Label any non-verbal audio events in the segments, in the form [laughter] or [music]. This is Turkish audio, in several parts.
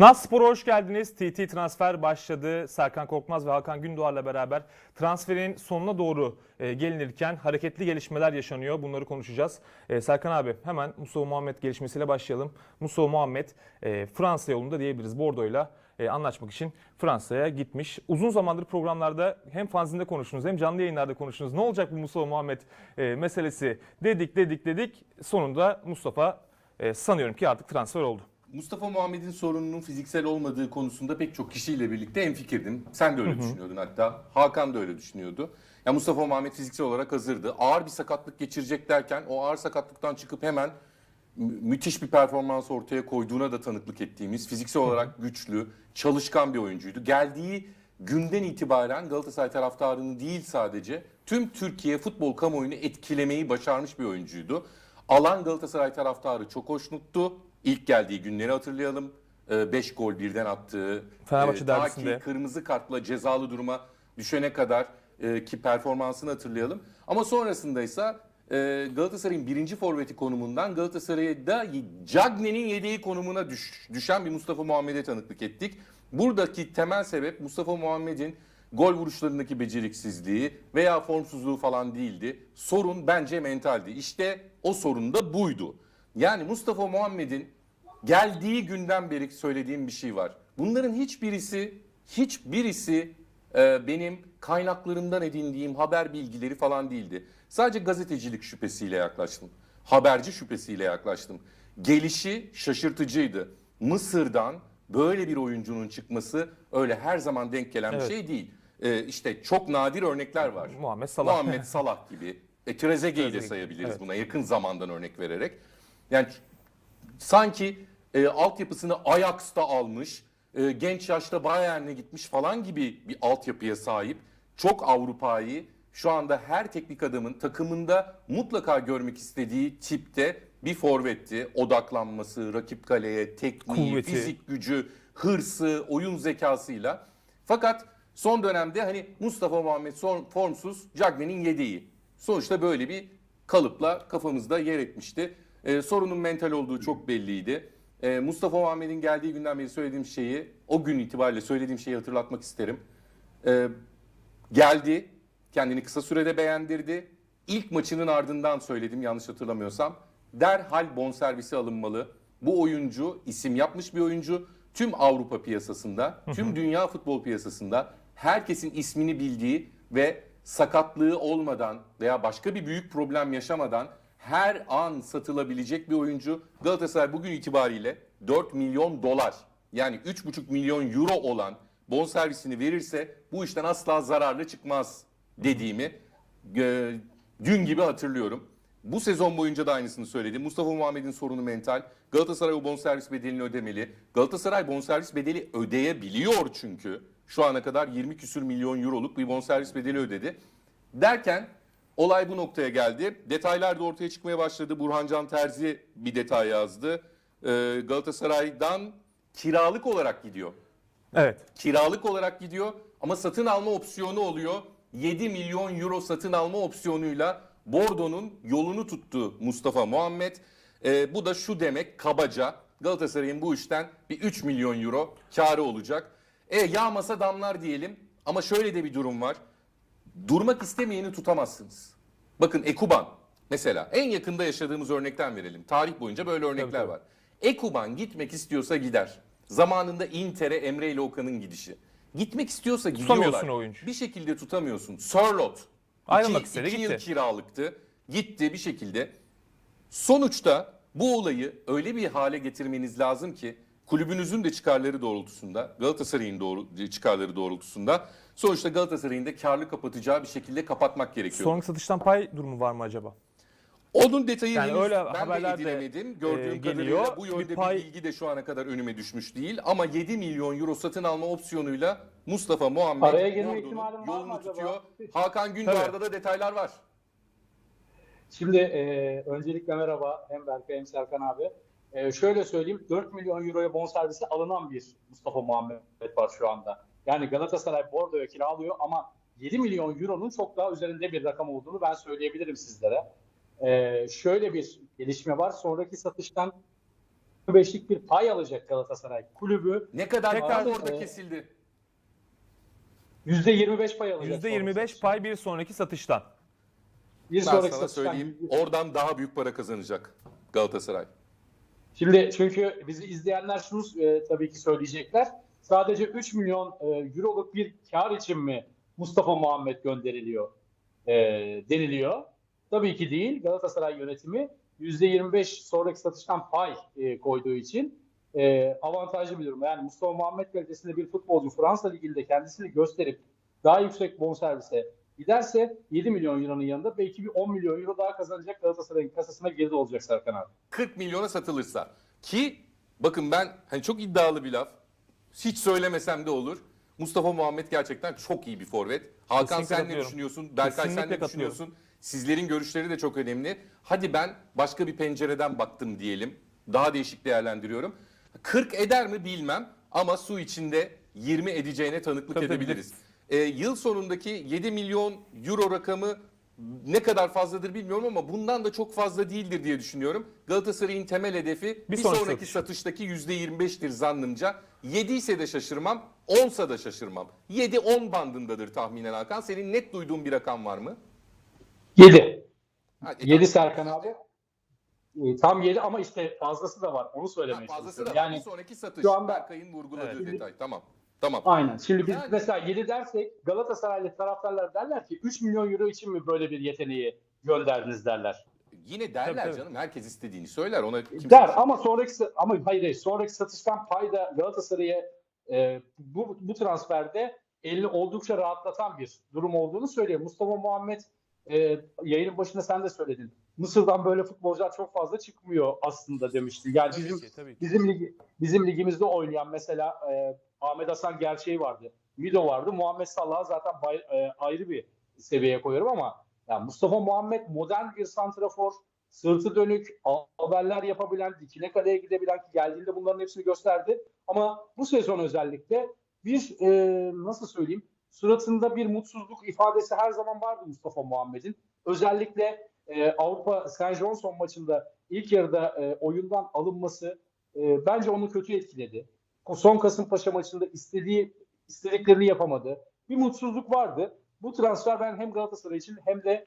Nas Spor'a hoş geldiniz. TT transfer başladı. Serkan Korkmaz ve Hakan Gündoğar'la beraber transferin sonuna doğru e, gelinirken hareketli gelişmeler yaşanıyor. Bunları konuşacağız. E, Serkan abi hemen Mustafa Muhammed gelişmesiyle başlayalım. Mustafa Muhammed e, Fransa yolunda diyebiliriz. Bordo'yla e, anlaşmak için Fransa'ya gitmiş. Uzun zamandır programlarda hem fanzinde konuştunuz hem canlı yayınlarda konuştunuz. Ne olacak bu Mustafa Muhammed meselesi dedik dedik dedik. Sonunda Mustafa sanıyorum ki artık transfer oldu. Mustafa Muhammed'in sorununun fiziksel olmadığı konusunda pek çok kişiyle birlikte hemfikirdim. Sen de öyle düşünüyordun hatta. Hakan da öyle düşünüyordu. Ya Mustafa Muhammed fiziksel olarak hazırdı. Ağır bir sakatlık geçirecek derken o ağır sakatlıktan çıkıp hemen mü- müthiş bir performans ortaya koyduğuna da tanıklık ettiğimiz fiziksel olarak güçlü, çalışkan bir oyuncuydu. Geldiği günden itibaren Galatasaray taraftarını değil sadece tüm Türkiye futbol kamuoyunu etkilemeyi başarmış bir oyuncuydu. Alan Galatasaray taraftarı çok hoşnuttu. İlk geldiği günleri hatırlayalım. 5 gol birden attığı, Fenerbahçe e, ta derbisinde. ki kırmızı kartla cezalı duruma düşene kadar e, ki performansını hatırlayalım. Ama sonrasında ise e, Galatasaray'ın birinci forveti konumundan Galatasaray'a da Cagney'in yedeği konumuna düş- düşen bir Mustafa Muhammed'e tanıklık ettik. Buradaki temel sebep Mustafa Muhammed'in gol vuruşlarındaki beceriksizliği veya formsuzluğu falan değildi. Sorun bence mentaldi. İşte o sorun da buydu. Yani Mustafa Muhammed'in geldiği günden beri söylediğim bir şey var. Bunların hiçbirisi hiçbirisi e, benim kaynaklarımdan edindiğim haber bilgileri falan değildi. Sadece gazetecilik şüphesiyle yaklaştım. Haberci şüphesiyle yaklaştım. Gelişi şaşırtıcıydı. Mısır'dan böyle bir oyuncunun çıkması öyle her zaman denk gelen Evet. bir şey değil. E, işte çok nadir örnekler var. Muhammed Salah. Muhammed Salah gibi. E, Trezeguet'i de Trezeguet, sayabiliriz evet. buna yakın zamandan örnek vererek. Yani sanki e, altyapısını Ajax'ta almış, e, genç yaşta Bayern'e gitmiş falan gibi bir altyapıya sahip. Çok Avrupa'yı şu anda her teknik adamın takımında mutlaka görmek istediği tipte bir forvetti. Odaklanması, rakip kaleye, tekniği, Kuvveti. fizik gücü, hırsı, oyun zekasıyla. Fakat son dönemde hani Mustafa Muhammed son- formsuz, Cagney'in yedeği. Sonuçta böyle bir kalıpla kafamızda yer etmişti. Ee, sorunun mental olduğu çok belliydi. Ee, Mustafa Muhammed'in geldiği günden beri söylediğim şeyi, o gün itibariyle söylediğim şeyi hatırlatmak isterim. Ee, geldi, kendini kısa sürede beğendirdi. İlk maçının ardından söyledim yanlış hatırlamıyorsam. Derhal bonservisi alınmalı. Bu oyuncu isim yapmış bir oyuncu. Tüm Avrupa piyasasında, tüm dünya futbol piyasasında herkesin ismini bildiği ve sakatlığı olmadan veya başka bir büyük problem yaşamadan her an satılabilecek bir oyuncu. Galatasaray bugün itibariyle 4 milyon dolar yani 3,5 milyon euro olan bonservisini verirse bu işten asla zararlı çıkmaz dediğimi e, dün gibi hatırlıyorum. Bu sezon boyunca da aynısını söyledim. Mustafa Muhammed'in sorunu mental. Galatasaray o bonservis bedelini ödemeli. Galatasaray bonservis bedeli ödeyebiliyor çünkü. Şu ana kadar 20 küsür milyon euroluk bir bonservis bedeli ödedi. Derken olay bu noktaya geldi. Detaylar da ortaya çıkmaya başladı. Burhancan Terzi bir detay yazdı. Ee, Galatasaray'dan kiralık olarak gidiyor Evet. kiralık olarak gidiyor ama satın alma opsiyonu oluyor. 7 milyon euro satın alma opsiyonuyla Bordo'nun yolunu tuttu Mustafa Muhammed. Ee, bu da şu demek kabaca Galatasaray'ın bu işten bir 3 milyon euro karı olacak. E yağmasa damlar diyelim ama şöyle de bir durum var. Durmak istemeyeni tutamazsınız. Bakın Ekuban mesela en yakında yaşadığımız örnekten verelim. Tarih boyunca böyle örnekler tabii. var. Ekuban gitmek istiyorsa gider. Zamanında Inter'e Emre ile Okan'ın gidişi. Gitmek istiyorsa gidiyorlar. Tutamıyorsun o oyuncuyu. Bir şekilde tutamıyorsun. Sörlot. Ayrılmak iki, istedi, iki gitti. yıl kiralıktı. Gitti bir şekilde. Sonuçta bu olayı öyle bir hale getirmeniz lazım ki kulübünüzün de çıkarları doğrultusunda, Galatasaray'ın doğru, çıkarları doğrultusunda sonuçta Galatasaray'ın da karlı kapatacağı bir şekilde kapatmak gerekiyor. Sonraki satıştan pay durumu var mı acaba? Onun detayı Yani henüz öyle ben haberler de edinemedim. Gördüğüm e, kadarıyla bu Bir yönde bir, pay- bilgi de şu ana kadar önüme düşmüş değil. Ama 7 milyon euro satın alma opsiyonuyla Mustafa Muhammed Araya girme ihtimalim var mı yolunu acaba? tutuyor. Hakan Gündoğar'da da detaylar var. Şimdi e, öncelikle merhaba hem Berkay hem Serkan abi. E, şöyle söyleyeyim 4 milyon euroya bonservisi alınan bir Mustafa Muhammed var şu anda. Yani Galatasaray Bordo'ya kiralıyor ama 7 milyon euronun çok daha üzerinde bir rakam olduğunu ben söyleyebilirim sizlere. E, şöyle bir gelişme var. Sonraki satıştan %25'lik bir pay alacak Galatasaray kulübü. Ne kadar Tekrar- orada e, kesildi. %25 pay alacak. %25 pay bir sonraki satıştan. Bir Ben sonraki sana satıştan söyleyeyim. Oradan daha büyük para kazanacak Galatasaray. Şimdi çünkü bizi izleyenler şunu e, tabii ki söyleyecekler. Sadece 3 milyon e, euroluk bir kar için mi Mustafa Muhammed gönderiliyor e, deniliyor. Tabii ki değil. Galatasaray yönetimi %25 sonraki satıştan pay e, koyduğu için e, avantajlı bir durum. Yani Mustafa Muhammed kalitesinde bir futbolcu Fransa Ligi'nde kendisini gösterip daha yüksek bonservise giderse 7 milyon euronun yanında belki bir 10 milyon euro daha kazanacak Galatasaray'ın kasasına geride olacak Serkan abi. 40 milyona satılırsa. Ki bakın ben hani çok iddialı bir laf. Hiç söylemesem de olur. Mustafa Muhammed gerçekten çok iyi bir forvet. Hakan Kesinlikle sen ne düşünüyorsun? Berkay sen ne düşünüyorsun? Sizlerin görüşleri de çok önemli. Hadi ben başka bir pencereden baktım diyelim. Daha değişik değerlendiriyorum. 40 eder mi bilmem ama su içinde 20 edeceğine tanıklık Tabii, tabii. edebiliriz. Ee, yıl sonundaki 7 milyon euro rakamı ne kadar fazladır bilmiyorum ama bundan da çok fazla değildir diye düşünüyorum. Galatasaray'ın temel hedefi bir, sonraki sonraki satış. satıştaki %25'tir zannımca. 7 ise de şaşırmam, 10 ise da şaşırmam. 7-10 bandındadır tahminen Hakan. Senin net duyduğun bir rakam var mı? 7. Ha, e, 7 Serkan abi. E, tam 7 ama işte fazlası da var. Onu Ha, söylemeye fazlası da var. Yani bir sonraki satış. şu anda- Berkay'ın vurguladığı Evet. detay. Tamam. Tamam. aynen. Şimdi biz Yani- mesela 7 dersek Galatasaraylı taraftarlar derler ki 3 milyon euro için mi böyle bir yeteneği gönderdiniz derler. Yine derler Tabii, tabii. canım. Herkes istediğini söyler. Ona kimse... Der ama sonraki ama hayır, hayır sonraki satıştan payda Galatasaray'a e, bu, bu transferde elini oldukça rahatlatan bir durum olduğunu söylüyor. Mustafa Muhammed e, yayının başında sen de söyledin. Mısır'dan böyle futbolcular çok fazla çıkmıyor aslında demişti. Yani Tabii bizim ki, tabii ki. bizim ligi, bizim ligimizde oynayan mesela e, Ahmet Hasan Gerçeği vardı. Mido vardı. Muhammed Salah'ı zaten bay- e, ayrı bir seviyeye koyuyorum ama yani Mustafa Muhammed modern bir santrafor, sırtı dönük, haberler yapabilen, dikine kaleye gidebilen ki geldiğinde bunların hepsini gösterdi. Ama bu sezon özellikle bir e, nasıl söyleyeyim suratında bir mutsuzluk ifadesi her zaman vardı Mustafa Muhammed'in. Özellikle e, Avrupa St. Johnson maçında ilk yarıda e, oyundan alınması e, bence onu kötü etkiledi. Son Kasımpaşa maçında istediği istediklerini yapamadı. Bir mutsuzluk vardı. Bu transfer ben hem Galatasaray için hem de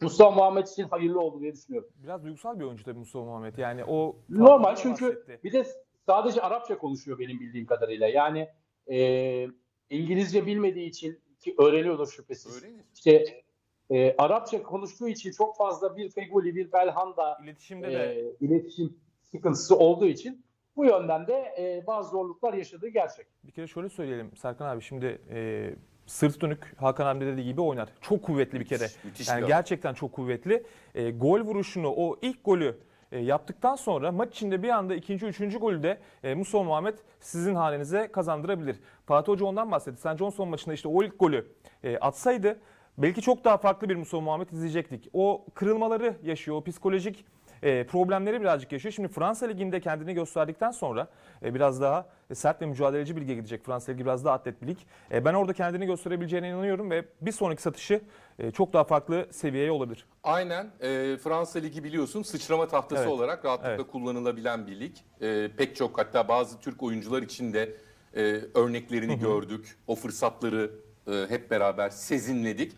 Mustafa Muhammed için hayırlı oldu diye düşünüyorum. Biraz duygusal bir oyuncu tabii Mustafa Muhammed. Yani o Normal çünkü bahsetti. bir de sadece Arapça konuşuyor benim bildiğim kadarıyla. Yani e, İngilizce bilmediği için ki öğreniyordur şüphesiz. Öğrenir. İşte e, Arapça konuştuğu için çok fazla bir Feguli, bir Belhanda İletişimde e, de iletişim sıkıntısı olduğu için bu yönden de e, bazı zorluklar yaşadığı gerçek. bir kere şöyle söyleyelim Serkan abi şimdi e, sırt dönük Hakan abi dediği gibi oynar. Çok kuvvetli bir kere. Müthiş, Yani bir gerçekten çok kuvvetli. E, gol vuruşunu o ilk golü e, yaptıktan sonra maç içinde bir anda ikinci, üçüncü golü de e, Mustafa Muhammed sizin hanenize kazandırabilir. Fatih Hoca ondan bahsetti. St. Johnson maçında işte o ilk golü e, atsaydı belki çok daha farklı bir Mustafa Muhammed izleyecektik. O kırılmaları yaşıyor, o psikolojik e, problemleri birazcık yaşıyor. Şimdi Fransa Ligi'nde kendini gösterdikten sonra e, biraz daha sert ve mücadeleci bir lige gidecek. Fransa Ligi biraz daha atlet bir lig. E, ben orada kendini gösterebileceğine inanıyorum ve bir sonraki satışı e, çok daha farklı seviyeye olabilir. Aynen. Ee, Fransa Ligi biliyorsun sıçrama tahtası Evet. olarak rahatlıkla Evet. kullanılabilen bir lig. Ee, pek çok hatta bazı Türk oyuncular için de e, örneklerini gördük. O fırsatları e, hep beraber sezinledik.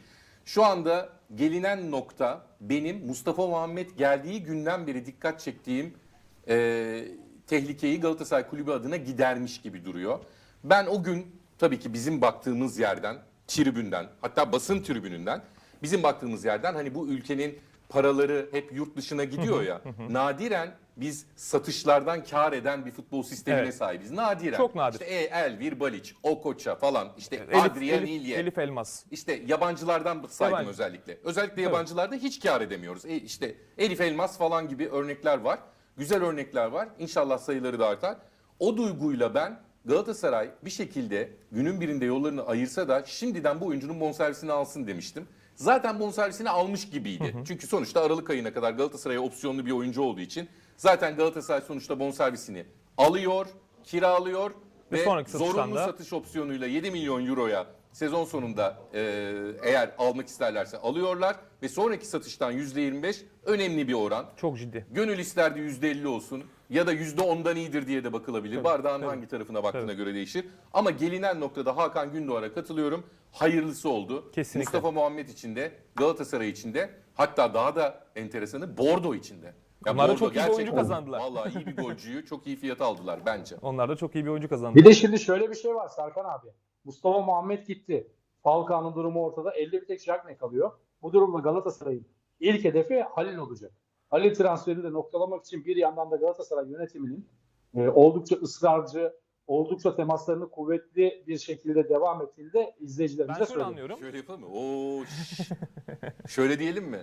Şu anda gelinen nokta benim Mustafa Muhammed geldiği günden beri dikkat çektiğim e, tehlikeyi Galatasaray Kulübü adına gidermiş gibi duruyor. Ben o gün tabii ki bizim baktığımız yerden, tribünden hatta basın tribününden bizim baktığımız yerden hani bu ülkenin paraları hep yurt dışına gidiyor ya. nadiren biz satışlardan kar eden bir futbol sistemine Evet. sahibiz. Nadiren. Çok nadir. İşte e, Elvir, Balic, Okocha falan işte Elif, Adrian Elif, İlye. Elif Elmas. İşte yabancılardan saydım Yabancı. özellikle. Özellikle yabancılarda hiç kar edemiyoruz. E işte Elif Elmas falan gibi örnekler var. Güzel örnekler var. İnşallah sayıları da artar. O duyguyla ben Galatasaray bir şekilde günün birinde yollarını ayırsa da şimdiden bu oyuncunun bonservisini alsın demiştim. Zaten bonservisini almış gibiydi. Çünkü sonuçta Aralık ayına kadar Galatasaray'a opsiyonlu bir oyuncu olduğu için zaten Galatasaray sonuçta bonservisini alıyor, kiralıyor Ve ve, sonraki zorunlu da- satış opsiyonuyla 7 milyon euroya sezon sonunda e, eğer almak isterlerse alıyorlar ve sonraki satıştan %25 önemli bir oran. Çok ciddi. Gönül isterdi %50 olsun. ya da %10'dan iyidir diye de bakılabilir. Tabii, Bardağın tabii. hangi tarafına baktığına Tabii. göre değişir. Ama gelinen noktada Hakan Gündoğar'a katılıyorum. Hayırlısı oldu. Kesinlikle. Mustafa Muhammed için de Galatasaray için de hatta daha da enteresanı Bordo için de. Ya Onlar da Bordo çok iyi bir oyuncu gerçekten- kazandılar. Vallahi iyi bir golcüyü çok iyi fiyata aldılar bence. Onlar da çok iyi bir oyuncu kazandı. Bir de şimdi şöyle bir şey var Serkan abi. Mustafa Muhammed gitti. Falcao'nun durumu ortada. Elde bir tek Jackne kalıyor. Bu durumda Galatasaray'ın ilk hedefi Halil olacak. Halil transferini de noktalamak için bir yandan da Galatasaray yönetiminin e, oldukça ısrarcı, oldukça temaslarını kuvvetli bir şekilde devam ettiğini de ben izleyicilerimize şöyle söyleyeyim. anlıyorum. Şöyle yapalım mı? Oo, şş. Şöyle diyelim mi?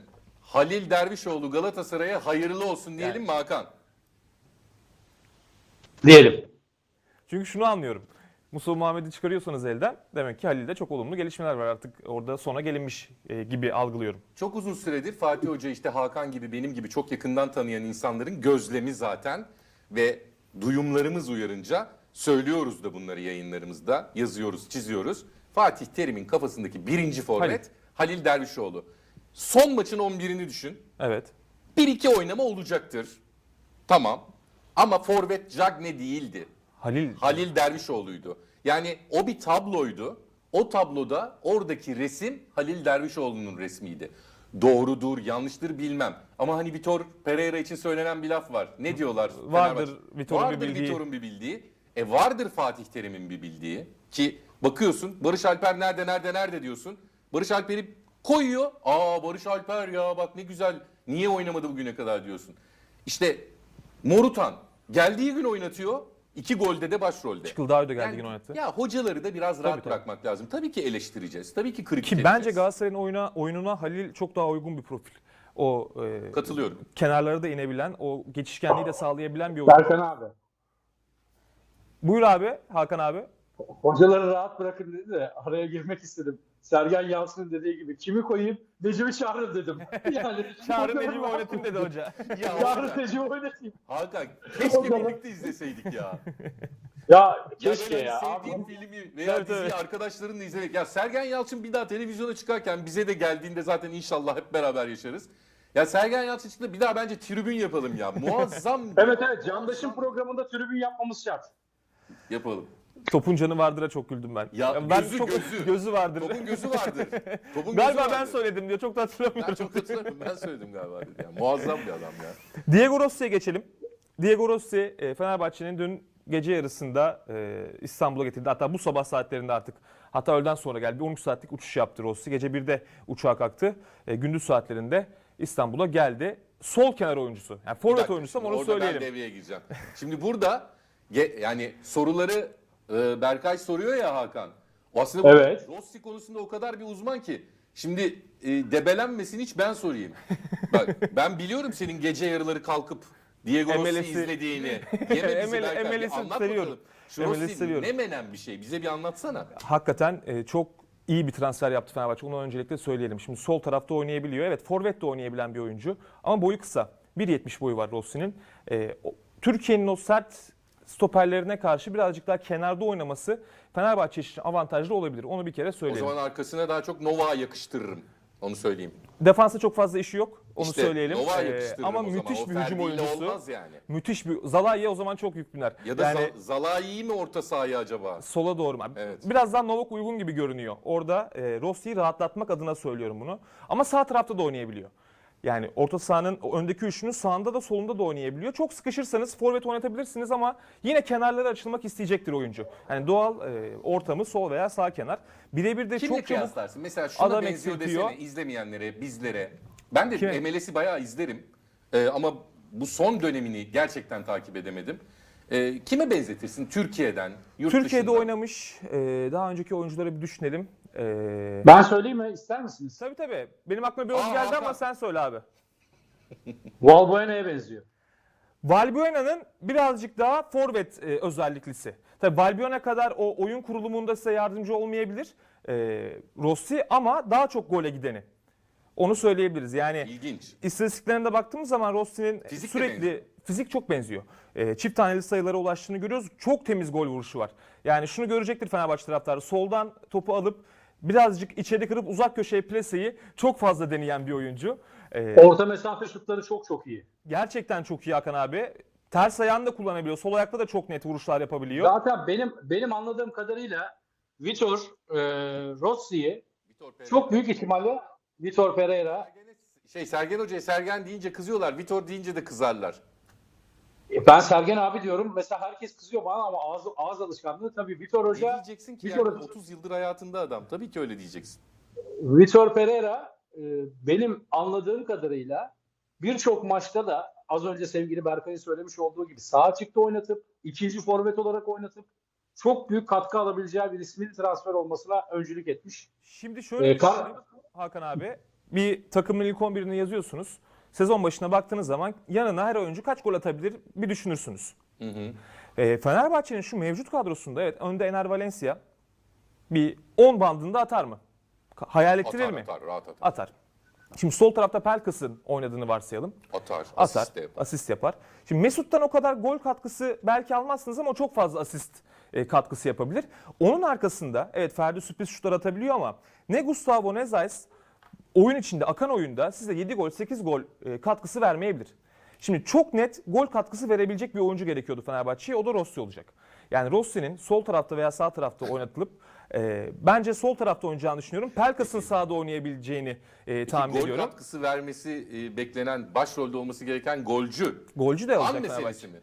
Halil Dervişoğlu Galatasaray'a hayırlı olsun diyelim mi Hakan? Diyelim. Çünkü şunu anlıyorum. Mustafa Muhammed'i çıkarıyorsanız elden demek ki Halil'de çok olumlu gelişmeler var artık orada sona gelinmiş e, gibi algılıyorum. Çok uzun süredir Fatih Hoca işte Hakan gibi benim gibi çok yakından tanıyan insanların gözlemi zaten ve duyumlarımız uyarınca söylüyoruz da bunları yayınlarımızda yazıyoruz çiziyoruz. Fatih Terim'in kafasındaki birinci forvet Halil Dervişoğlu. Son maçın 11'ini düşün. Evet. 1-2 oynama olacaktır. Tamam. Ama forvet Cagne değildi. Halil Halil Dervişoğlu'ydu. Yani o bir tabloydu. O tabloda oradaki resim Halil Dervişoğlu'nun resmiydi. Doğrudur, yanlıştır bilmem. Ama hani Vitor Pereira için söylenen bir laf var. Ne diyorlar? Vardır? Vitor'un bir bildiği. Vitor'un bir bildiği. E vardır Fatih Terim'in bir bildiği. Ki bakıyorsun Barış Alper nerede nerede nerede diyorsun. Barış Alper'i koyuyor. Aa Barış Alper ya bak ne güzel. Niye oynamadı bugüne kadar diyorsun. İşte Morutan geldiği gün oynatıyor. İki golde de başrolde. Çıkıldağ'ı da geldi Yani yine oynattı. Ya hocaları da biraz rahat Tabii, tabii. bırakmak lazım. Tabii ki eleştireceğiz. Tabii ki kritik Ki edeceğiz. bence Galatasaray'ın oyuna, oyununa Halil çok daha uygun bir profil. O e, Katılıyorum. kenarlara da inebilen, o geçişkenliği de sağlayabilen bir oyuncu. Serkan abi. Buyur abi, Hakan abi. Hocaları rahat bırakın dedi de araya girmek istedim. Sergen Yalçın'ın dediği gibi kimi koyayım? Necip'i [laughs] çağırın dedim. Yani hocaları Necip'i oynatayım dedi hoca. [laughs] Hakan, Necip'i oynatayım. Hakan [laughs] keşke birlikte izleseydik ya. Ya Ya keşke ya. hani Abi, sevdiğim filmi veya Evet, diziyi evet. arkadaşlarınla izlemek. Ya Sergen Yalçın bir daha televizyona çıkarken bize de geldiğinde zaten inşallah hep beraber yaşarız. Ya Sergen Yalçın çıktı bir daha bence tribün yapalım ya. Muazzam evet evet Candaş'ın programında tribün yapmamız şart. yapalım. Topun canı vardır'a çok güldüm ben. Ya ben gözü, çok gözü. vardır. Topun gözü vardır. [laughs] Topun gözü Galiba ben vardır. söyledim diyor. Çok da hatırlamıyorum. Ben çok hatırlamıyorum. Ben söyledim galiba dedi. Ya. Muazzam bir adam ya. Diego Rossi'ye geçelim. Diego Rossi e, Fenerbahçe'nin dün gece yarısında e, İstanbul'a getirildi. Hatta bu sabah saatlerinde artık hatta öğleden sonra geldi. Bir 13 saatlik uçuş yaptı Rossi. Gece 1'de uçağa kalktı. E, gündüz saatlerinde İstanbul'a geldi. Sol kenar oyuncusu. Yani Bir forvet dakika, oyuncusu ama şimdi onu orada söyleyelim. Ben devreye gireceğim. Şimdi burada ge- yani soruları e, Berkay soruyor ya Hakan. O aslında bu Evet. Rossi konusunda o kadar bir uzman ki. Şimdi e, debelenmesin hiç ben sorayım. Bak ben biliyorum senin gece yarıları kalkıp Diego Rossi izlediğini. [laughs] MLS'i seviyorum. Şu MLS'i Rossi seviyorum. ne menen bir şey? Bize bir anlatsana. Hakikaten e, çok iyi bir transfer yaptı Fenerbahçe. Onu öncelikle söyleyelim. Şimdi sol tarafta oynayabiliyor. Evet forvet de oynayabilen bir oyuncu. Ama boyu kısa. 1.70 boyu var Rossi'nin. E, Türkiye'nin o sert stoperlerine karşı birazcık daha kenarda oynaması Fenerbahçe için avantajlı olabilir. Onu bir kere O söyleyelim. zaman arkasına daha çok Nova yakıştırırım. Onu söyleyeyim. Defansa çok fazla işi yok. Onu İşte söyleyelim. Nova E, yakıştırırım ama o müthiş O bir hücum oyuncusu. olmaz yani. Müthiş bir Zalai'ye o zaman çok yük biner. Ya da yani, Za- Zalai mi orta sahaya acaba? Sola doğru. Evet. Biraz daha Novak uygun gibi görünüyor. Orada e, Rossi'yi rahatlatmak adına söylüyorum bunu. Ama sağ tarafta da oynayabiliyor. Yani orta sahanın öndeki üçünün sağında da solunda da oynayabiliyor. Çok sıkışırsanız forvet oynatabilirsiniz ama yine kenarlara açılmak isteyecektir oyuncu. Yani doğal e, ortamı sol veya sağ kenar. Birebir de Kimle çok çabuk kıyaslarsın? Mesela şuna adam benziyor eksiltiyor. desene izlemeyenlere, bizlere. Ben de Kime? MLS'i bayağı izlerim. Ee, ama bu son dönemini gerçekten takip edemedim. Ee, kime benzetirsin? Türkiye'den, yurt Türkiye'de dışından? oynamış. e, daha önceki oyuncuları bir düşünelim. E, Ben söyleyeyim mi? İster misiniz? tabii tabii. Benim aklıma bir oyuncu Aa, geldi Hakan. ama sen söyle abi. [laughs] Valbuena'ya benziyor. Valbuena'nın birazcık daha forvet e, özelliklisi. Tabii Valbuena kadar o oyun kurulumunda size yardımcı olmayabilir e, Rossi ama daha çok gole gideni. Onu söyleyebiliriz. Yani İlginç. istatistiklerine baktığımız zaman Rossi'nin Fizik de sürekli benziyor. fizik çok benziyor. E, çift taneli sayılara ulaştığını görüyoruz. Çok temiz gol vuruşu var. Yani şunu görecektir Fenerbahçe taraftarı. Soldan topu alıp birazcık içeri kırıp uzak köşeye pleseyi çok fazla deneyen bir oyuncu. E, Orta mesafe şutları çok çok iyi. Gerçekten çok iyi Hakan abi. Ters ayağını da kullanabiliyor. Sol ayakta da çok net vuruşlar yapabiliyor. Zaten benim benim anladığım kadarıyla Vitor e, Rossi'yi çok büyük ihtimalle Vitor Pereira şey Sergen Hoca'ya Sergen deyince kızıyorlar. Vitor deyince de kızarlar. Ben Sergen abi diyorum. Mesela herkes kızıyor bana ama ağız, ağız alışkanlığı tabii Vitor Ne Hoca diyeceksin ki Vitor yani Hoca- 30 yıldır hayatında adam. Tabii ki öyle diyeceksin. Vitor Pereira e, benim anladığım kadarıyla birçok maçta da az önce sevgili Berkay'ın söylemiş olduğu gibi sağ açıkta oynatıp ikinci forvet olarak oynatıp çok büyük katkı alabileceği bir ismin transfer olmasına öncülük etmiş. Şimdi şöyle Ee, Hakan abi. Bir takımın ilk 11'ini yazıyorsunuz. Sezon başına baktığınız zaman yanına her oyuncu kaç gol atabilir bir düşünürsünüz. Hı hı. Ee, Fenerbahçe'nin şu mevcut kadrosunda evet önde Ener Valencia bir 10 bandında atar mı? Hayal ettirir Atar, mi? atar, rahat atar. Atar. Şimdi sol tarafta Pelkas'ın oynadığını varsayalım. Atar, Atar, asist de yapar. asist yapar. Şimdi Mesut'tan o kadar gol katkısı belki almazsınız ama o çok fazla asist e, katkısı yapabilir. Onun arkasında evet Ferdi sürpriz şutlar atabiliyor ama ne Gustavo ne Zeiss oyun içinde akan oyunda size 7 gol 8 gol e, katkısı vermeyebilir. Şimdi çok net gol katkısı verebilecek bir oyuncu gerekiyordu Fenerbahçe'ye o da Rossi olacak. Yani Rossi'nin sol tarafta veya sağ tarafta oynatılıp e, bence sol tarafta oynayacağını düşünüyorum. Pelkas'ın sağda oynayabileceğini e, tahmin Gol ediyorum. katkısı vermesi e, beklenen, başrolde olması gereken golcü. Golcü de An olacak meselesi Fenerbahçe. mi?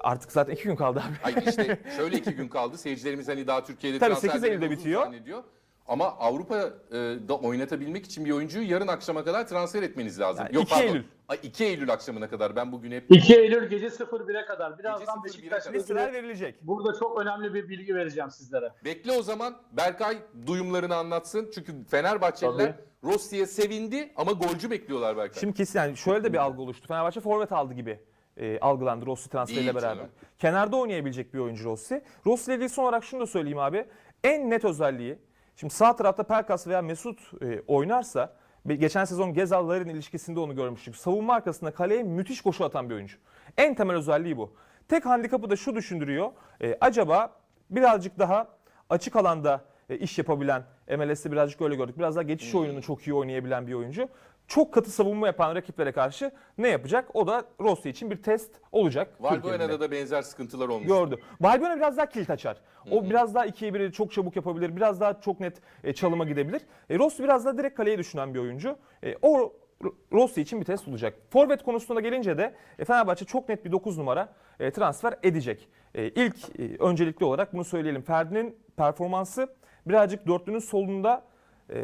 Artık zaten iki gün kaldı abi. Hayır işte [laughs] şöyle iki gün kaldı. Seyircilerimiz hani daha Türkiye'de Tabii transfer 8 dönemi Eylül'de bitiyor. zannediyor. Ama Avrupa'da oynatabilmek için bir oyuncuyu yarın akşama kadar transfer etmeniz lazım. Yani 2 Eylül. Ay, 2 Eylül akşamına kadar ben bugün hep 2 Eylül gece 01'e kadar birazdan 01'e Beşiktaş'la kadar. Listeler verilecek. burada çok önemli bir bilgi vereceğim sizlere. bekle o zaman Berkay duyumlarını anlatsın. Çünkü Fenerbahçeliler Rossi'ye sevindi ama golcü bekliyorlar Berkay. Şimdi kesin yani şöyle de bir algı oluştu. Fenerbahçe forvet aldı gibi e, algılandı Rossi transferiyle beraber. canım. Kenarda oynayabilecek bir oyuncu Rossi. Rossi ile ilgili son olarak şunu da söyleyeyim abi. En net özelliği şimdi sağ tarafta Pelkas veya Mesut e, oynarsa geçen sezon Gezal'ların ilişkisinde onu görmüştük. Savunma arkasında kaleye müthiş koşu atan bir oyuncu. En temel özelliği bu. Tek handikapı da şu düşündürüyor. E, acaba birazcık daha açık alanda e, iş yapabilen, MLS'te birazcık öyle gördük. Biraz daha geçiş oyununu çok iyi oynayabilen bir oyuncu. Çok katı savunma yapan rakiplere karşı ne yapacak? O da Rossi için bir test olacak. Valbuena'da da benzer sıkıntılar olmuş. Gördü. Valbuena biraz daha kilit açar. O biraz daha ikiye biri çok çabuk yapabilir. Biraz daha çok net e, çalıma gidebilir. E, Rossi biraz daha direkt kaleye düşünen bir oyuncu. E, o Rossi için bir test olacak. Forvet konusuna gelince de e, Fenerbahçe çok net bir 9 numara e, transfer edecek. İlk öncelikli olarak bunu söyleyelim. Ferdi'nin performansı birazcık dörtlünün solunda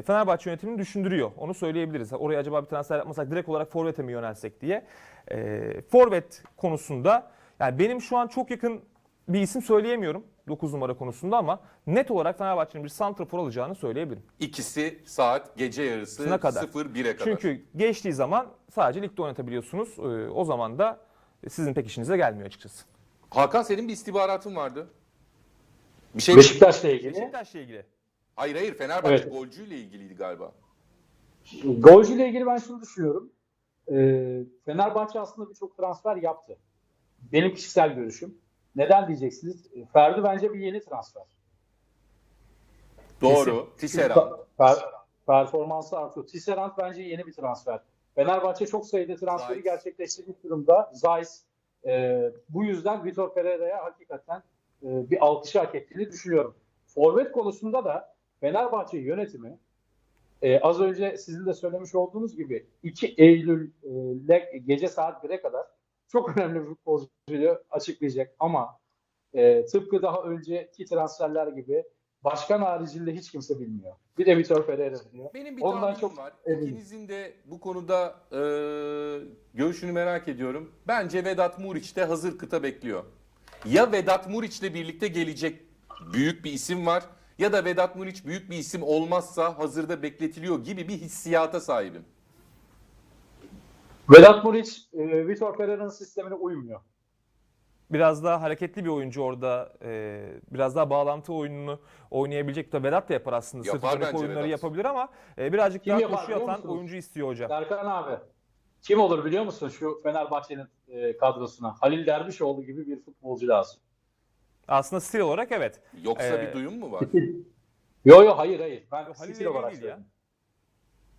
Fenerbahçe yönetimini düşündürüyor. Onu söyleyebiliriz. Oraya acaba bir transfer yapmasak direkt olarak forvete mi yönelsek diye. E, forvet konusunda yani benim şu an çok yakın bir isim söyleyemiyorum 9 numara konusunda ama net olarak Fenerbahçe'nin bir santrafor alacağını söyleyebilirim. İkisi saat gece yarısı Sına kadar. 0-1'e kadar. Çünkü geçtiği zaman sadece ligde oynatabiliyorsunuz. E, o zaman da sizin pek işinize gelmiyor açıkçası. Hakan senin bir istihbaratın vardı. Bir şey Beşiktaş'la ilgili. Beşiktaş'la ilgili. Hayır hayır Fenerbahçe Evet. golcüyle ilgiliydi galiba. Golcü ile ilgili ben şunu düşünüyorum. Ee, Fenerbahçe aslında birçok transfer yaptı. Benim kişisel görüşüm. Neden diyeceksiniz? Ferdi bence bir yeni transfer. Doğru. Tisserand. Per- performansı artıyor. Tisserand bence yeni bir transfer. Fenerbahçe çok sayıda transferi Zeiss. gerçekleştirmiş durumda. Zeiss. e, bu yüzden Vitor Pereira'ya hakikaten e, bir alkışı hak ettiğini düşünüyorum. Forvet konusunda da Fenerbahçe yönetimi e, az önce sizin de söylemiş olduğunuz gibi 2 Eylül'le gece saat 1'e kadar çok [laughs] önemli bir futbolcuyu açıklayacak ama e, tıpkı daha önceki transferler gibi başkan haricinde hiç kimse bilmiyor. Bir de Vitor Pereira biliyor. Benim bir Ondan çok var. eminim. İkinizin de bu konuda e, görüşünü merak ediyorum. Bence Vedat Muriç de hazır kıta bekliyor. Ya Vedat Muriç'le birlikte gelecek büyük bir isim var ya da Vedat Muriç büyük bir isim olmazsa hazırda bekletiliyor gibi bir hissiyata sahibim. Vedat Muriç e, Vitor Pereira'nın sistemine uymuyor. Biraz daha hareketli bir oyuncu orada. e, biraz daha bağlantı oyununu oynayabilecek. Tabii Vedat da yapar aslında. Yapar Sırt dönük bence oyunları Vedat. yapabilir ama e, birazcık Kim daha yapar koşu biliyor atan musunuz? oyuncu istiyor hoca. Serkan abi kim olur biliyor musun şu Fenerbahçe'nin e, kadrosuna? Halil Dervişoğlu gibi bir futbolcu lazım. Aslında stil olarak evet. Yoksa Ee, bir duyum mu var? Yo yo hayır hayır. Ben Halil'le stil ilgili olarak.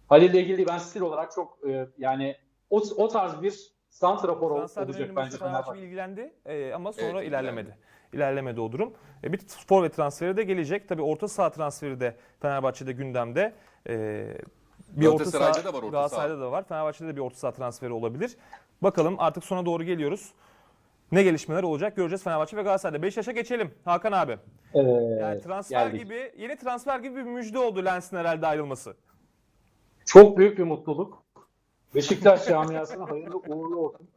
Halil'le ilgili. Ben stil olarak çok e, yani o, o tarz bir santrafor olacak bence Fenerbahçe ilgilendi e, ama sonra Evet, ilerlemedi. İlerlemedi o durum. E, bir forvet transferi de gelecek. Tabii orta saha transferi de Fenerbahçe'de gündemde. E, bir orta saha, da var orta Galatasaray'da da var. Fenerbahçe'de de bir orta saha transferi olabilir. Bakalım artık sona doğru geliyoruz. Ne gelişmeler olacak göreceğiz Fenerbahçe ve Galatasaray'da. Beşiktaş'a geçelim Hakan abi. Ee, Yani transfer geldik. gibi, yeni transfer gibi bir müjde oldu Lens'in herhalde ayrılması. Çok büyük bir mutluluk. Beşiktaş camiasına hayırlı uğurlu olsun.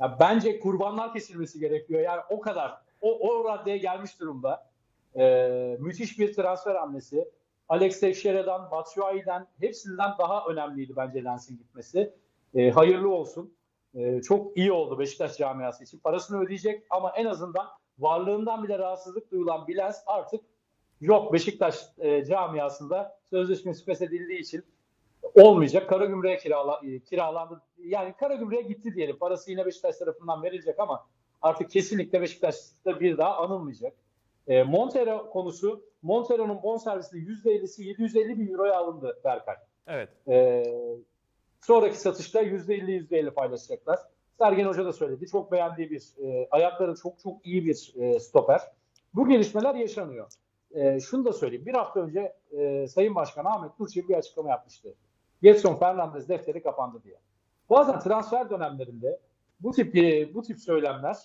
Ya bence kurbanlar kesilmesi gerekiyor. Yani o kadar. O, o raddeye gelmiş durumda. Ee, müthiş bir transfer hamlesi. Alex Teixeira'dan, Batshuayi'den hepsinden daha önemliydi bence Lens'in gitmesi. Ee, hayırlı olsun. Ee, çok iyi oldu Beşiktaş camiası için. Parasını ödeyecek ama en azından varlığından bile rahatsızlık duyulan bir Lens artık yok Beşiktaş e, camiasında sözleşmesi feshedildiği için olmayacak. Karagümrük'e kirala, e, kiralandı. Yani Karagümrük'e gitti diyelim. Parası yine Beşiktaş tarafından verilecek ama artık kesinlikle Beşiktaş'ta bir daha anılmayacak. E, Montero konusu Montero'nun bonservisinin %50'si 750 bin euroya alındı Berkay. Evet. E, sonraki satışta %50 %50 paylaşacaklar. Sergen Hoca da söyledi. Çok beğendiği bir e, ayakları çok çok iyi bir e, stoper. Bu gelişmeler yaşanıyor. E, şunu da söyleyeyim. Bir hafta önce e, Sayın Başkan Ahmet Nurçevi bir açıklama yapmıştı. Getson Fernandez defteri kapandı diye. Bazen transfer dönemlerinde bu tip e, bu tip söylemler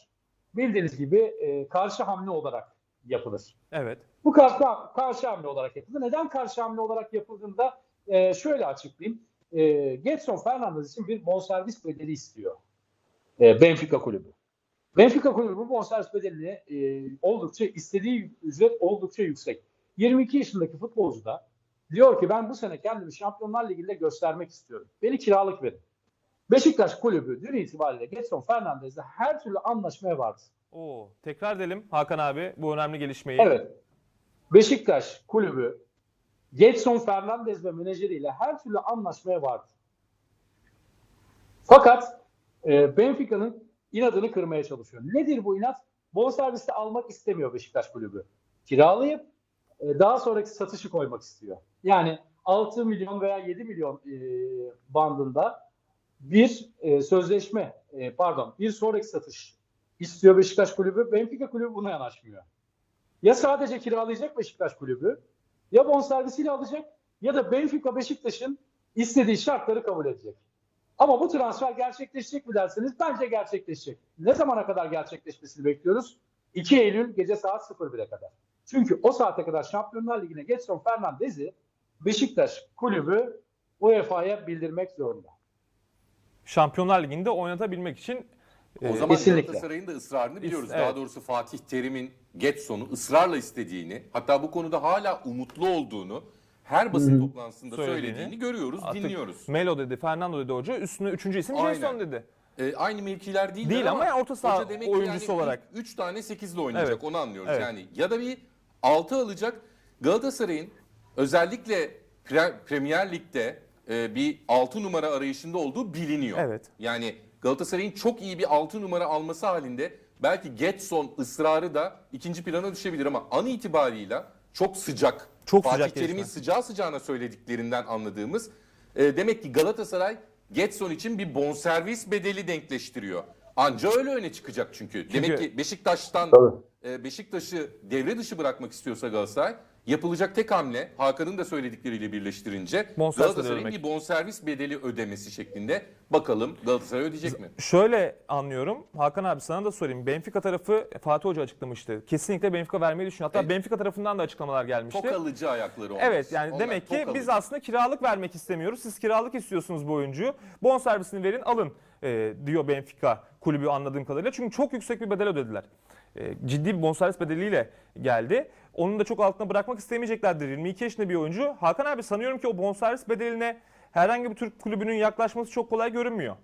bildiğiniz gibi e, karşı hamle olarak yapılır. Evet. Bu karşı, karşı hamle olarak yapıldı. Neden karşı hamle olarak yapıldığını da e, şöyle açıklayayım. E, Getson Fernandez için bir bonservis bedeli istiyor. E, Benfica kulübü. Benfica kulübü bu bonservis bedelini e, oldukça istediği ücret oldukça yüksek. 22 yaşındaki futbolcu da diyor ki ben bu sene kendimi Şampiyonlar Ligi'nde göstermek istiyorum. Beni kiralık verin. Beşiktaş kulübü dün itibariyle Getson Fernandez'le her türlü anlaşmaya vardı. Oo, tekrar edelim Hakan abi bu önemli gelişmeyi. Evet. Beşiktaş kulübü Getson Fernandez ve menajeriyle her türlü anlaşmaya vardı. Fakat e, Benfica'nın inadını kırmaya çalışıyor. Nedir bu inat? Bonservisi almak istemiyor Beşiktaş kulübü. Kiralayıp e, daha sonraki satışı koymak istiyor. Yani 6 milyon veya 7 milyon e, bandında bir e, sözleşme, e, pardon bir sonraki satış istiyor Beşiktaş kulübü. Benfica kulübü buna yanaşmıyor. Ya sadece kiralayacak Beşiktaş kulübü ya bonservisiyle alacak ya da Benfica Beşiktaş'ın istediği şartları kabul edecek. Ama bu transfer gerçekleşecek mi derseniz bence gerçekleşecek. Ne zamana kadar gerçekleşmesini bekliyoruz? 2 Eylül gece saat 01'e kadar. Çünkü o saate kadar Şampiyonlar Ligi'ne Getson Fernandez'i Beşiktaş kulübü UEFA'ya bildirmek zorunda. Şampiyonlar Ligi'nde oynatabilmek için O e, zaman Kesinlikle. Galatasaray'ın da ısrarını biliyoruz. evet. Daha doğrusu Fatih Terim'in Getson'u ısrarla istediğini, hatta bu konuda hala umutlu olduğunu her basın toplantısında Söylediğini. söylediğini görüyoruz, artık dinliyoruz. Melo dedi, Fernando dedi hoca. Üstüne üçüncü isim Aynen. Jason dedi. E, aynı mevkiler değil, Değil ama orta saha hoca demek ki oyuncusu yani olarak. 3 tane 8'le oynayacak Evet. onu anlıyoruz. Evet. Yani ya da bir 6 alacak. Galatasaray'ın özellikle Pre- Premier Lig'de e, bir 6 numara arayışında olduğu biliniyor. Evet. Yani Galatasaray'ın çok iyi bir 6 numara alması halinde belki Getson ısrarı da ikinci plana düşebilir ama an itibarıyla çok sıcak. Çok Fatih sıcak Terim'in gelişme. sıcağı sıcağına söylediklerinden anladığımız e, demek ki Galatasaray Getson için bir bonservis bedeli denkleştiriyor. Anca öyle öne çıkacak çünkü. Demek ki Beşiktaş'tan Tabii. e, Beşiktaş'ı devre dışı bırakmak istiyorsa Galatasaray yapılacak tek hamle Hakan'ın da söyledikleriyle birleştirince Bonservis Galatasaray'ın bir bonservis bedeli ödemesi şeklinde bakalım Galatasaray ödeyecek mi? Şöyle anlıyorum. Hakan abi sana da sorayım. Benfica tarafı Fatih Hoca açıklamıştı. Kesinlikle Benfica vermeyi düşünüyor. Hatta Evet. Benfica tarafından da açıklamalar gelmişti. Tok alıcı ayakları olmaz. Evet yani Onlar demek ki tok biz alıcı. aslında kiralık vermek istemiyoruz. Siz kiralık istiyorsunuz bu oyuncuyu. Bon servisini verin alın e, diyor Benfica kulübü anladığım kadarıyla. Çünkü çok yüksek bir bedel ödediler. E, ciddi bir bonservis bedeliyle geldi. Onun da çok altına bırakmak istemeyeceklerdir. 22 yaşında bir oyuncu. Hakan abi sanıyorum ki o bonservis bedeline herhangi bir Türk kulübünün yaklaşması çok kolay görünmüyor.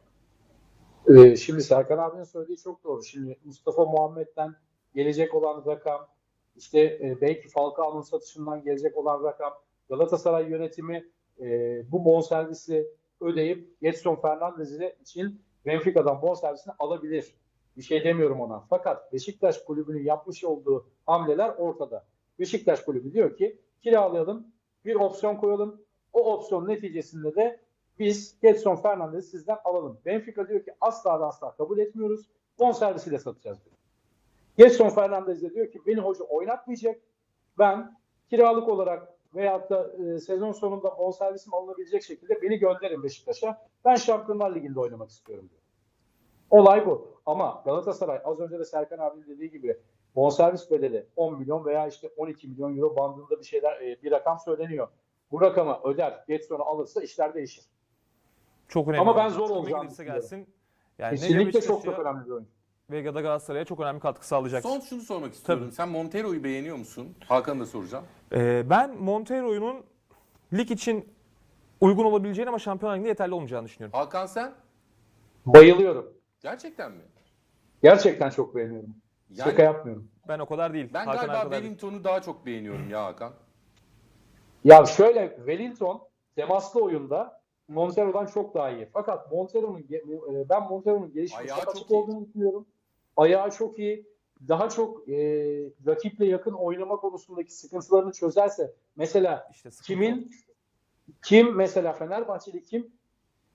Ee, şimdi Serkan abinin söylediği çok doğru. Şimdi Mustafa Muhammed'den gelecek olan rakam, işte e, belki Falcao'nun satışından gelecek olan rakam, Galatasaray yönetimi e, bu bonservisi ödeyip Getson Fernandez için Benfica'dan bonservisini alabilir. Bir şey demiyorum ona. Fakat Beşiktaş kulübünün yapmış olduğu hamleler ortada. Beşiktaş kulübü diyor ki kiralayalım, bir opsiyon koyalım. O opsiyon neticesinde de biz Getson Fernandez'i sizden alalım. Benfica diyor ki asla ve asla kabul etmiyoruz. Bonservisiyle satacağız diyor. Getson Fernandez de diyor ki beni hoca oynatmayacak. Ben kiralık olarak veyahut da e, sezon sonunda bonservisim alınabilecek şekilde beni gönderin Beşiktaş'a. Ben Şampiyonlar Ligi'nde oynamak istiyorum diyor. Olay bu. Ama Galatasaray az önce de Serkan abinin dediği gibi bonservis bedeli 10 milyon veya işte 12 milyon euro bandında bir şeyler e, bir rakam söyleniyor. Bu rakamı öder, Getson'u alırsa işler değişir. Çok önemli. Ama ben zor Kime olacağını gelsin. Yani Kesinlikle çok çok önemli bir oyuncu. Ve ya da Galatasaray'a çok önemli katkı sağlayacak. Son şunu sormak istiyorum. Tabii. Sen Montero'yu beğeniyor musun? Hakan'ı da soracağım. Ee, ben Montero'nun lig için uygun olabileceğini ama Şampiyonlar Ligi'nde yeterli olmayacağını düşünüyorum. Hakan sen? Bayılıyorum. Gerçekten mi? Gerçekten çok beğeniyorum. Yani Şaka yapmıyorum. Ben o kadar değil. ben Hakan galiba. Wellington'u daha çok beğeniyorum ya Hakan. Ya şöyle Wellington temaslı oyunda Montero'dan çok daha iyi. Fakat Montero'nun ge- e, ben Montero'nun gelişimi Ayağı çok iyi. olduğunu düşünüyorum. Ayağı çok iyi. Daha çok e, rakiple yakın oynama konusundaki sıkıntılarını çözerse mesela İşte sıkıntı o. kimin kim mesela Fenerbahçeli kim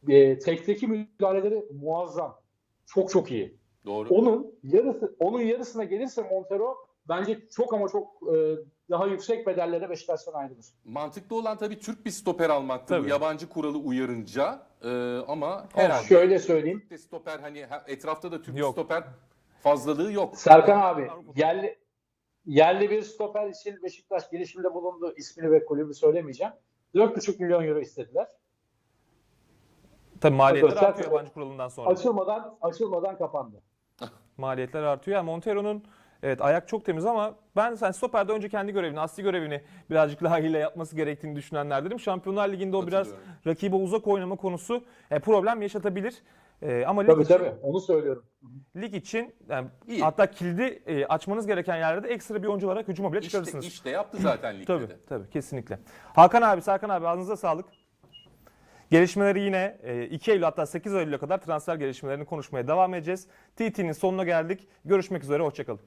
e, tekteki müdahaleleri muazzam. Çok çok iyi. Doğru. Onun yarısı onun yarısına gelirse Montero bence çok ama çok e, daha yüksek bedellere Beşiktaş'tan ayrılır. Mantıklı olan tabii Türk bir stoper almaktı bu yabancı kuralı uyarınca. Ee, ama herhalde Şöyle söyleyeyim. Türk de stoper hani ha- etrafta da Türk Yok. stoper fazlalığı yok. Serkan abi yerli yerli bir stoper için Beşiktaş girişimde bulundu. İsmini ve kulübü söylemeyeceğim. 4,5 milyon euro istediler. Tabii maliyetler artıyor yabancı kuralından sonra. Açılmadan açılmadan kapandı. Maliyetler artıyor. Yani Montero'nun evet ayak çok temiz ama ben sen stoperde önce kendi görevini, asli görevini birazcık layığıyla yapması gerektiğini düşünenlerdenim. Şampiyonlar Ligi'nde o biraz rakibe uzak oynama konusu e, problem yaşatabilir. E, ama lig Tabii için, tabii onu söylüyorum. lig için yani İyi. hatta kilidi e, açmanız gereken yerlerde ekstra bir oyuncu olarak hücuma bile İşte, çıkarırsınız. işte yaptı zaten [laughs] ligde Tabii de. tabii kesinlikle. Hakan abi, Serkan abi ağzınıza sağlık. Gelişmeleri yine e, 2 Eylül hatta 8 Eylül'e kadar transfer gelişmelerini konuşmaya devam edeceğiz. TT'nin sonuna geldik. Görüşmek üzere, hoşçakalın.